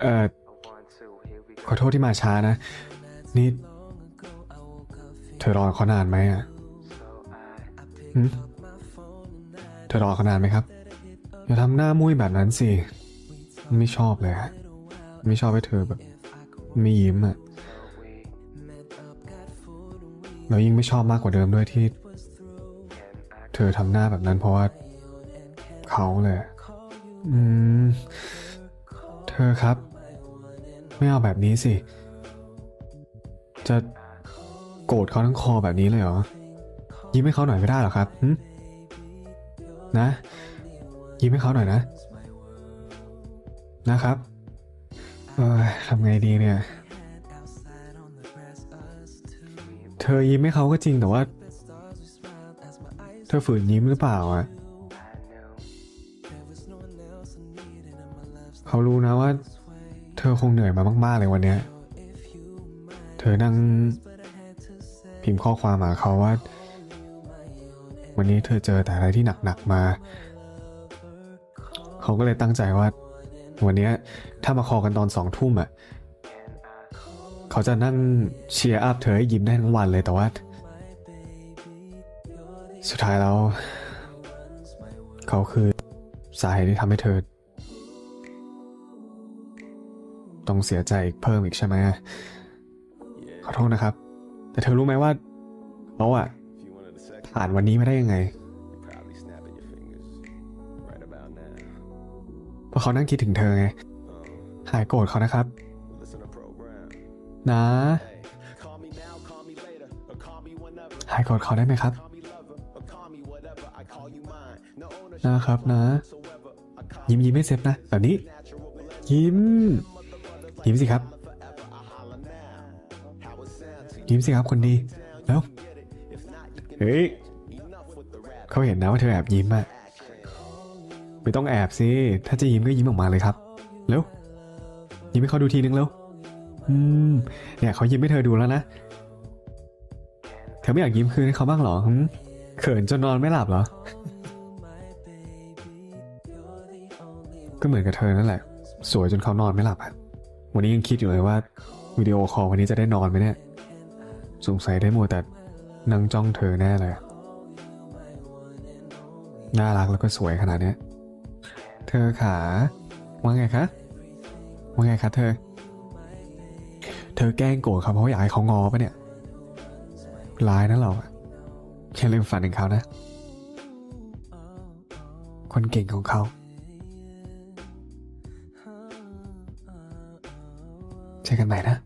เอ่อ ขอโทษที่มาช้านะ นี่ เธอรอเขานานไหมอะหึเธอรอเขานานไหมครับ อย่าทำหน้ามุ้ยแบบนั้นสิ ไม่ชอบเลยอะไม่ชอบให้เธอแบบ ไม่ยิ้มอะแล้วยิ่งไม่ชอบมากกว่าเดิมด้วยที่ เธอทำหน้าแบบนั้นเพราะว่าเขาเลย อืม เธอครับ ไม่เอาแบบนี้สิ จะโกรธเขาทั้งคอแบบนี้เลยเหรอ ยิ้มให้เขาหน่อยไม่ได้หรอครับนะ ยิ้มให้เขาหน่อยนะ นะครับ เออทำไงดีเนี่ย เธอยิ้มให้เขาก็จริงแต่ว่า เธอฝืนยิ้มหรือเปล่าอะเขารู้นะว่า เธอคงเหนื่อยมามาก ๆ เลยวันเนี้ย เธอนั่งพิมพ์ข้อความหาเขาว่า วันนี้เธอเจอแต่อะไรที่หนัก ๆ มา เขาก็เลยตั้งใจว่า วันนี้ถ้ามาคอกันตอนสองทุ่มอะ เขาจะนั่งเชียร์อัพเธอให้ยิ้มได้ทั้งวันเลยแต่ว่า สุดท้ายแล้ว เขาคือสาเหตุที่ทำให้เธอ ต้องเสียใจเพิ่มอีกใช่ไหมขอโทษนะครับ แต่เธอรู้ไหมว่าเราอะผ่านวันนี้มาได้ยังไงเพราะเขานั่งคิดถึงเธอไงหายโกรธเขานะครับนะหายโกรธเขาได้ไหมครับนะครับนะ ยิ้มยิ้มไม่เซฟนะ แบบนี้ ยิ้ม ยิ้มสิครับ forever. I holler now. How it sound to ยิ้มสิครับคนดีแล้ว If not, you can เฮ้ย enough with the rap เขาเห็นนะว่าเธอแอบยิ้มอะ action. ไม่ต้องแอบสิ ถ้าจะยิ้มก็ยิ้มออกมาเลยครับ เร็ว ยิ้มให้เขาดูทีนึงเร็ว อืม เนี่ยเขายิ้มให้เธอดูแล้วนะ เธอไม่อยากยิ้มคืนให้เขาบ้างเหรอหึเขินจนนอนไม่หลับเหรอ ก็เหมือนกับเธอนั่นแหละ สวยจนเขานอนไม่หลับอะ วันนี้ยังคิดอยู่เลยว่าวิดีโอคอลวันนี้จะได้นอนไหมเนี่ย สงสัยได้มัวแต่นั่งจ้องเธอแน่เลย น่ารักแล้วก็สวยขนาดเนี้ยเธอขาว่าไงคะว่าไงคะเธอ เธอแกล้งโกรธเขาเพราะอยากให้เขางอปะเนี่ยร้ายนะเราอะแค่เรื่องฝันของเขานะ คนเก่งของเขา เจอกันใหม่นะ